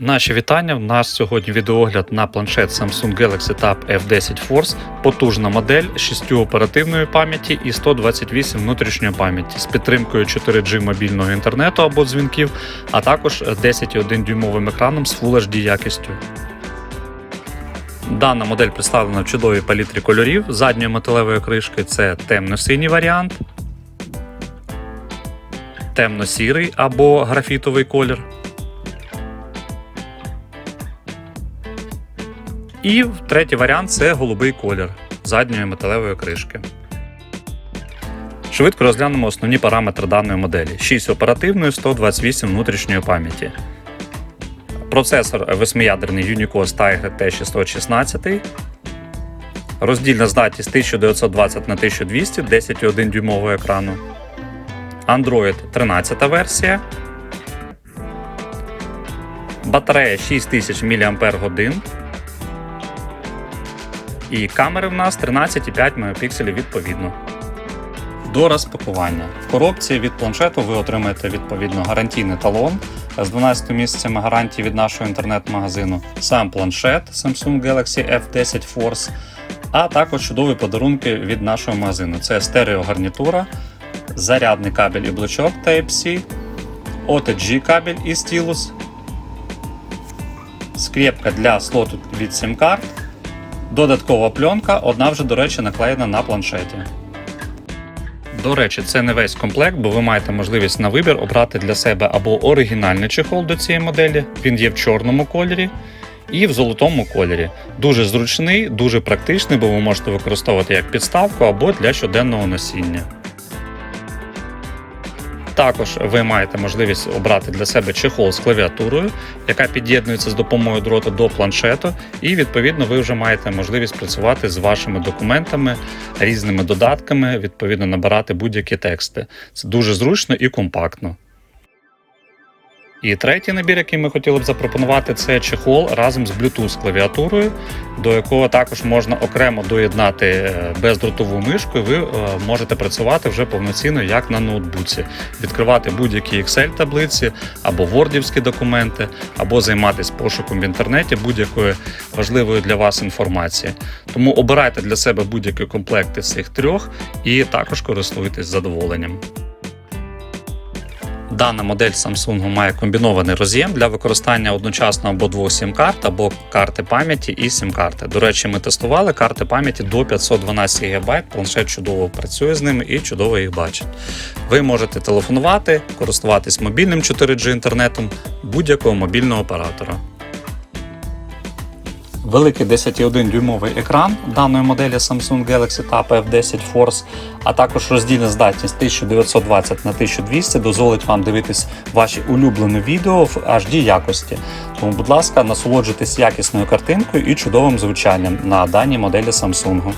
Наші вітання. У нас сьогодні відеогляд на планшет Samsung Galaxy Tab F10 Force. Потужна модель з 6 оперативної пам'яті і 128 внутрішньої пам'яті з підтримкою 4G мобільного інтернету або дзвінків, а також 10,1 дюймовим екраном з Full HD якістю. Дана модель представлена в чудовій палітрі кольорів. Задньої металевої кришки це темно-синій варіант, темно-сірий або графітовий колір. І третій варіант це голубий колір задньої металевої кришки. Швидко розглянемо основні параметри даної моделі: 6 оперативної, 128 внутрішньої пам'яті. Процесор восьмиядерний Unicos Tiger T616. Роздільна здатність 1920 на 1200 10,1 дюймового екрану. Android 13 версія. Батарея 6000 мАч. І камери в нас 13,5 мегапікселів відповідно. До розпакування. В коробці від планшету ви отримаєте відповідно гарантійний талон з 12 місяцями гарантії від нашого інтернет-магазину, сам планшет Samsung Galaxy F10 Force, а також чудові подарунки від нашого магазину. Це стереогарнітура, зарядний кабель і блочок Type-C, OTG кабель і стілус, скрепка для слоту від SIM-карт. Додаткова пленка, одна вже, до речі, наклеєна на планшеті. До речі, це не весь комплект, бо ви маєте можливість на вибір обрати для себе або оригінальний чехол до цієї моделі, він є в чорному кольорі, і в золотому кольорі. Дуже зручний, дуже практичний, бо ви можете використовувати як підставку або для щоденного носіння. Також ви маєте можливість обрати для себе чехол з клавіатурою, яка під'єднується з допомогою дроту до планшету, і відповідно ви вже маєте можливість працювати з вашими документами, різними додатками, відповідно набирати будь-які тексти. Це дуже зручно і компактно. І третій набір, який ми хотіли б запропонувати, це чехол разом з Bluetooth клавіатурою, до якого також можна окремо доєднати е, бездротову мишку, і ви е, можете працювати вже повноцінно як на ноутбуці, відкривати будь-які Excel-таблиці або вордівські документи, або займатися пошуком в інтернеті будь-якої важливої для вас інформації. Тому обирайте для себе будь-які комплекти з цих трьох і також користуйтесь задоволенням. Дана модель Samsung має комбінований роз'єм для використання одночасно або двох сім-карт, або карти пам'яті і сім-карти. До речі, ми тестували карти пам'яті до 512 ГБ. Планшет чудово працює з ними і чудово їх бачить. Ви можете телефонувати, користуватись мобільним 4G інтернетом будь-якого мобільного оператора. Великий 10,1 дюймовий екран даної моделі Samsung Galaxy Tab F10 Force, а також роздільна здатність 1920 на 1200 дозволить вам дивитись ваші улюблені відео в HD якості. Тому, будь ласка, насолоджуйтесь якісною картинкою і чудовим звучанням на даній моделі Samsung.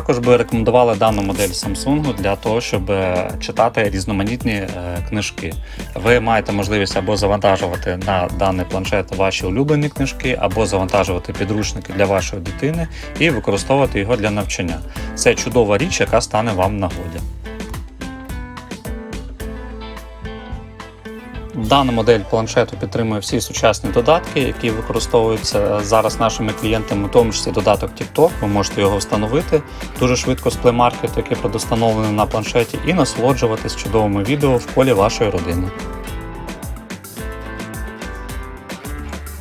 Також би рекомендували дану модель Samsung для того, щоб е, читати різноманітні е, книжки. Ви маєте можливість або завантажувати на даний планшет ваші улюблені книжки, або завантажувати підручники для вашої дитини і використовувати його для навчання. Це чудова річ, яка стане вам в нагоді. Дана модель планшету підтримує всі сучасні додатки, які використовуються зараз нашими клієнтами, в тому числі додаток TikTok. Ви можете його встановити дуже швидко з Play Market, який предустановлений на планшеті, і насолоджуватись чудовими відео в колі вашої родини.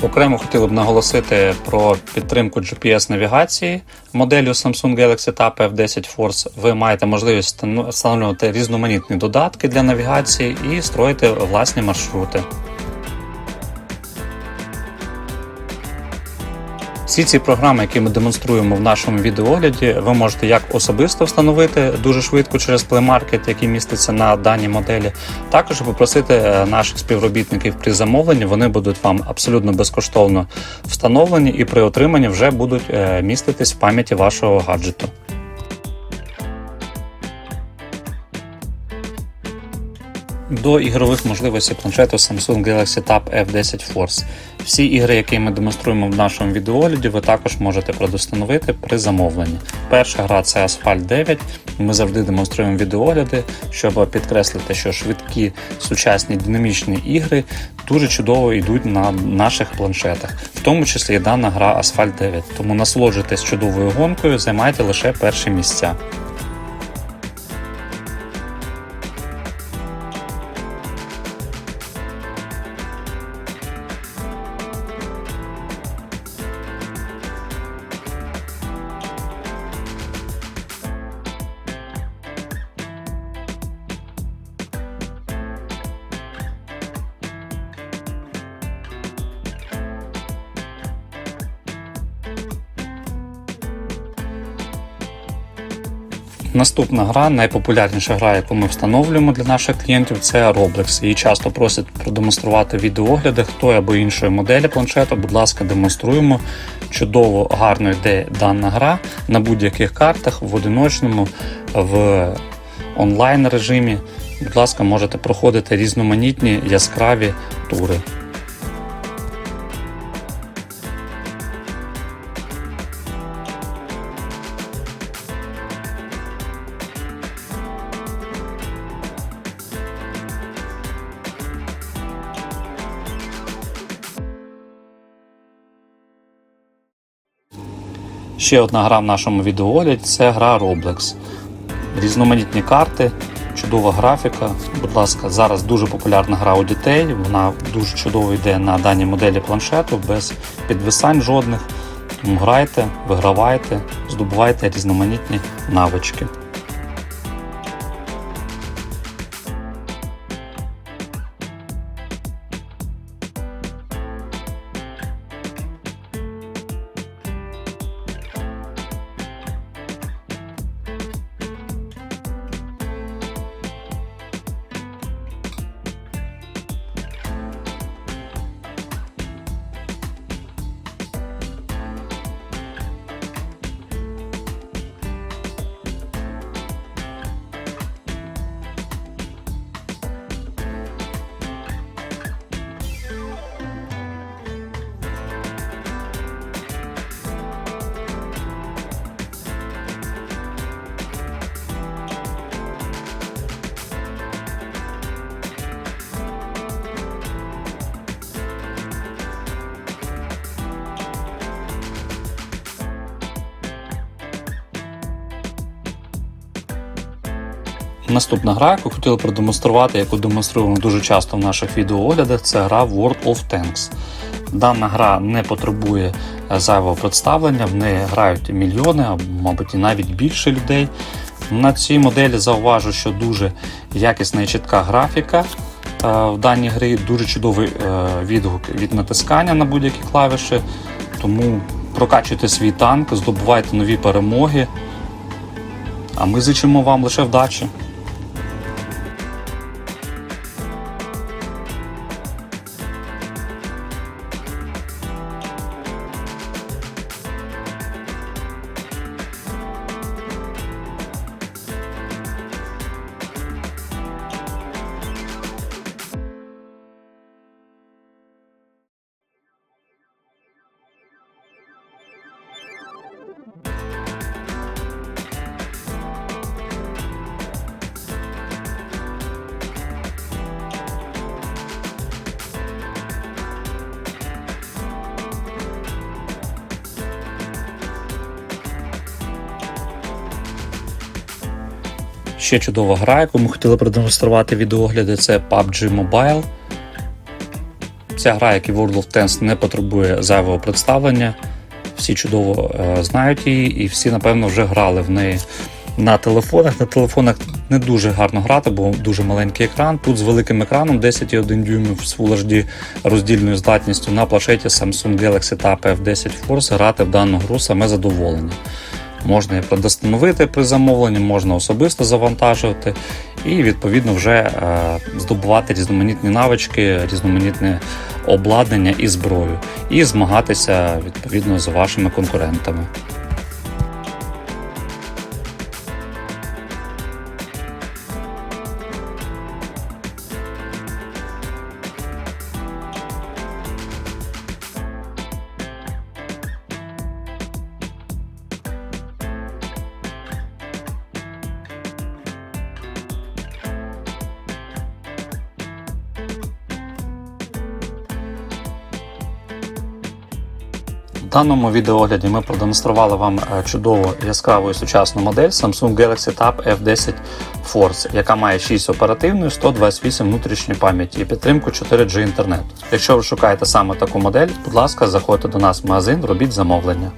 Окремо хотіли б наголосити про підтримку GPS-навігації моделлю Samsung Galaxy Tab F10 Force. Ви маєте можливість встановлювати різноманітні додатки для навігації і строїти власні маршрути. Всі ці програми, які ми демонструємо в нашому відеогляді, ви можете як особисто встановити дуже швидко через Market, який міститься на даній моделі, також попросити е, наших співробітників при замовленні, вони будуть вам абсолютно безкоштовно встановлені і при отриманні вже будуть е, міститись в пам'яті вашого гаджету. До ігрових можливостей планшету Samsung Galaxy Tab F10 Force. Всі ігри, які ми демонструємо в нашому відеогляді, ви також можете предустановити при замовленні. Перша гра це Asphalt 9. Ми завжди демонструємо відеогляди, щоб підкреслити, що швидкі сучасні динамічні ігри дуже чудово йдуть на наших планшетах, в тому числі і дана гра Asphalt 9. Тому насолоджуйтесь чудовою гонкою, займайте лише перші місця. Наступна гра, найпопулярніша гра, яку ми встановлюємо для наших клієнтів, це Roblox. Її часто просять продемонструвати відеогляди хто або іншої моделі планшета. Будь ласка, демонструємо. Чудово, гарно йде дана гра на будь-яких картах, в одиночному, в онлайн режимі. Будь ласка, можете проходити різноманітні яскраві тури. Ще одна гра в нашому відеоогляді це гра Roblox. Різноманітні карти, чудова графіка. Будь ласка, зараз дуже популярна гра у дітей. Вона дуже чудово йде на даній моделі планшету, без підвисань жодних. Тому грайте, вигравайте, здобувайте різноманітні навички. Наступна гра, яку хотіли продемонструвати, яку демонструємо дуже часто в наших відеооглядах, це гра World of Tanks. Дана гра не потребує е, зайвого представлення, в неї грають мільйони, а мабуть і навіть більше людей. На цій моделі зауважу, що дуже якісна і чітка графіка. е, В даній грі дуже чудовий е, відгук від натискання на будь-які клавіші. Тому прокачуйте свій танк, здобувайте нові перемоги. А ми зичимо вам лише вдачі. Ще чудова гра, яку ми хотіли продемонструвати відеогляди, це PUBG Mobile. Ця гра, як і World of Tanks, не потребує зайвого представлення. Всі чудово е, знають її, і всі, напевно, вже грали в неї на телефонах. На телефонах не дуже гарно грати, бо дуже маленький екран. Тут з великим екраном 10,1 дюймів з Full HD роздільною здатністю на планшеті Samsung Galaxy Tab F10 Force грати в дану гру саме задоволення. Можна і предостановити при замовленні, можна особисто завантажувати і відповідно вже е, здобувати різноманітні навички, різноманітне обладнання і зброю, і змагатися відповідно з вашими конкурентами. В даному відеоогляді ми продемонстрували вам е, чудову яскраву і сучасну модель Samsung Galaxy Tab F10 Force, яка має 6 оперативної, 128 внутрішньої пам'яті і підтримку 4G інтернету. Якщо ви шукаєте саме таку модель, будь ласка, заходьте до нас в магазин, робіть замовлення.